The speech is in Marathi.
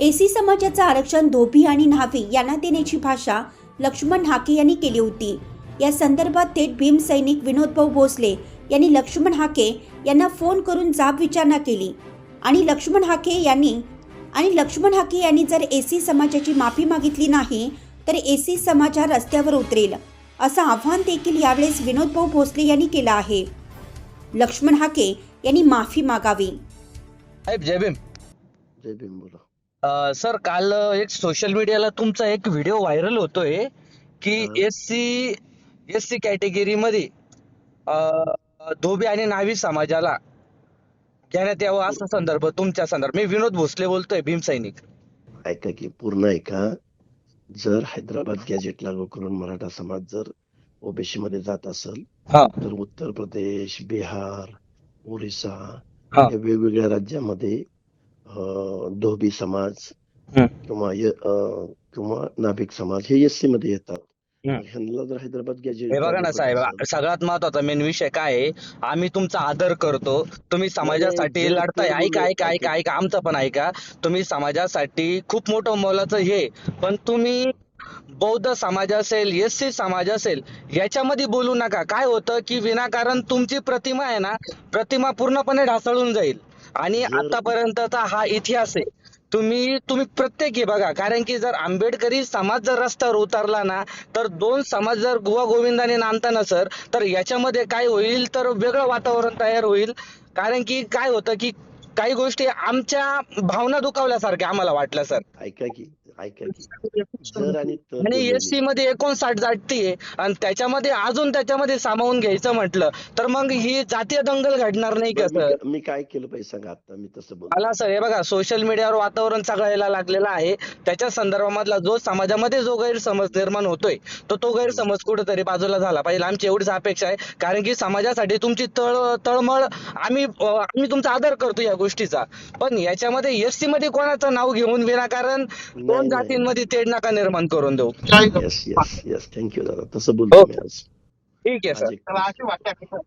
एसी समाजाचं आरक्षण धोबी आणि न्हावी यांना देण्याची भाषा लक्ष्मण हाके यांनी केली होती. या संदर्भात थेट भीम सैनिक विनोदभाऊ भोसले यांनी लक्ष्मण हाके यांना फोन करून जाब विचारणा केली. आणि लक्ष्मण हाके यांनी आणि लक्ष्मण हाके यांनी जर एसी समाजाची माफी मागितली नाही तर एसी समाज हा रस्त्यावर उतरेल असं आव्हान देखील यावेळेस विनोदभाऊ भोसले यांनी केलं आहे. लक्ष्मण हाके यांनी माफी मागावी. साहेब जय भीम. जय भीम बोला. सर काल एक सोशल मीडियाला तुमचा एक व्हिडिओ व्हायरल होतोय की हा. S C S C category मध्ये धोबी आणि नावी समाजाला घेण्यात यावं असा संदर्भ तुमच्या संदर्भ मी विनोद भोसले बोलतोय भीम सैनिक ऐका की पूर्ण ऐका जर हैदराबाद गॅजेट लागू करून मराठा समाज जर ओबीसी मध्ये जात असेल तर उत्तर प्रदेश बिहार ओरिसा. या वेगवेगळ्या राज्यामध्ये धोबी समाज. किंवा किंवा नाभिक समाज हे एस सी मध्ये येतात जर हैदराबाद हे बघा ना साहेब सगळ्यात महत्त्वाचा मेन विषय काय आहे? आम्ही तुमचा आदर करतो. तुम्ही समाजासाठी लढताय. ऐका ऐका ऐका ऐका. आमचं पण ऐका. तुम्ही समाजासाठी खूप मोठं मोलाचं हे. पण तुम्ही बौद्ध समाज असेल एस सी समाज असेल याच्यामध्ये बोलू नका. काय होतं की विनाकारण तुमची प्रतिमा आहे ना प्रतिमा पूर्णपणे ढासळून जाईल. आणि आतापर्यंतचा हा इतिहास आहे तुम्ही तुम्ही प्रत्येक हे बघा. कारण की जर आंबेडकरी समाज जर रस्त्यावर उतरला ना तर दोन समाज जर गुवा गोविंदाने नांदताना सर तर याच्यामध्ये काय होईल? तर वेगळं वातावरण तयार होईल. कारण की काय होतं की काही गोष्टी आमच्या भावना दुखावल्यासारख्या आम्हाला वाटल्या सर. ऐका की ऐका की जर आणि तर आणि बोलले. एस सी मध्ये एकोणसाठ जाती आणि त्याच्यामध्ये अजून त्याच्यामध्ये सामावून घ्यायचं म्हटलं तर मग ही जातीय दंगल घडणार नाही का सर मी काय केलं पाहिजे सांगा आता मी तसं मला सर हे बघा सोशल मीडियावर वातावरण सगळ्याला लागलेलं आहे. त्याच्या संदर्भामधला जो समाजामध्ये जो गैरसमज निर्माण होतोय तो तो गैरसमज कुठेतरी बाजूला झाला पाहिजे. आमची एवढीच अपेक्षा आहे कारण की समाजासाठी तुमची तळ तळमळ आम्ही आम्ही तुमचा आदर करतो या गोष्टीचा. पण याच्यामध्ये एससी मध्ये कोणाचं नाव घेऊन विनाकारण? दोन. जातींमध्ये तेढ नका निर्माण करून देऊ. येस येस येस थँक्यू दादा. तसं बोलतो हो. मी आज. ठीक आहे सर. एक-